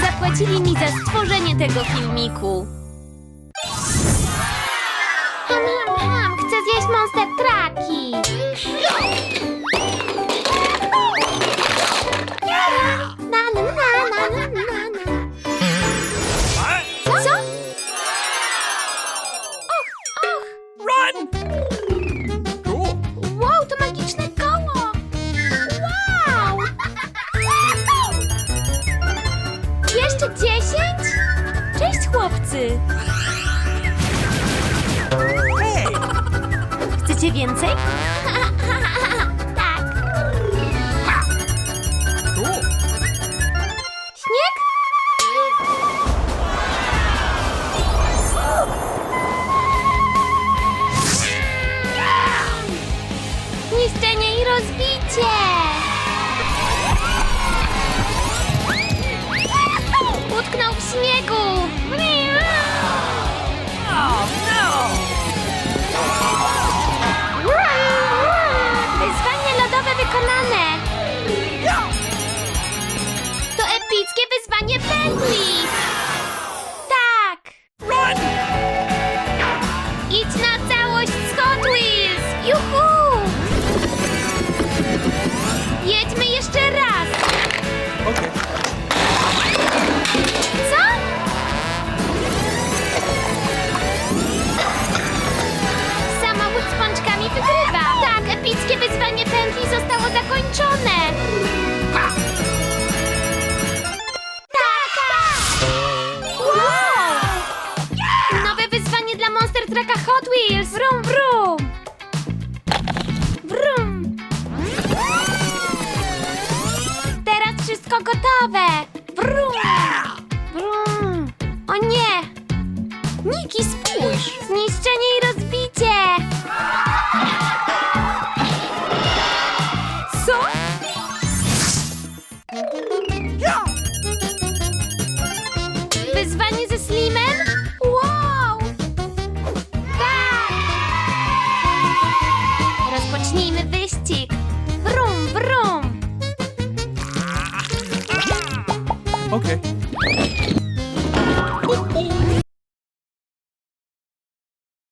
Zapłacili mi za stworzenie tego filmiku. Jeszcze dziesięć? Cześć, chłopcy! Hey! Chcecie więcej? tak. Cool. Śnieg? Niszczenie i rozbicie! Pętli! Tak! Run! Idź na całość z Hot Wheels! Juhu! Jedźmy jeszcze raz! Co? Samochód z pączkami wygrywa! Tak, epickie wyzwanie pętli zostało zakończone! Trucka Hot Wheels! Brum, brum! Brum! Teraz wszystko gotowe! Brum! Brum! O nie! Niki, spójrz! Zniszczenie i rozbicie! Co? Wyzwanie ze Slimem?